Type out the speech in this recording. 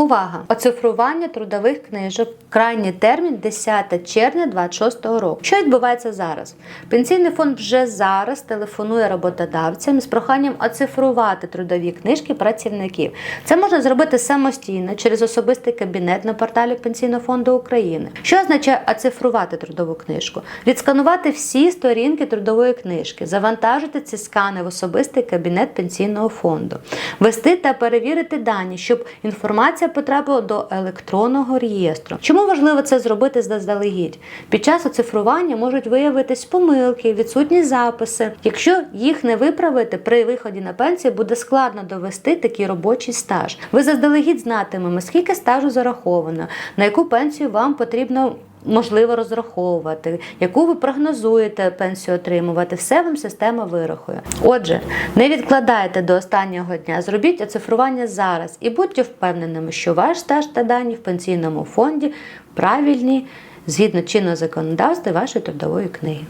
Увага! Оцифрування трудових книжок. Крайній термін 10 червня 2026 року. Що відбувається зараз? Пенсійний фонд вже зараз телефонує роботодавцям з проханням оцифрувати трудові книжки працівників. Це можна зробити самостійно через особистий кабінет на порталі Пенсійного фонду України. Що означає оцифрувати трудову книжку? Відсканувати всі сторінки трудової книжки, завантажити ці скани в особистий кабінет пенсійного фонду, ввести та перевірити дані, щоб інформація потрапила до електронного реєстру. Чому важливо це зробити заздалегідь? Під час оцифрування можуть виявитись помилки, відсутні записи. Якщо їх не виправити при виході на пенсію, буде складно довести такий робочий стаж. Ви заздалегідь знатимемо, скільки стажу зараховано, на яку пенсію вам потрібно. Можливо розраховувати, яку ви прогнозуєте пенсію отримувати, все вам система вирахує. Отже, не відкладайте до останнього дня, зробіть оцифрування зараз і будьте впевненими, що ваш стаж та дані в пенсійному фонді правильні згідно чинного законодавства вашої трудової книги.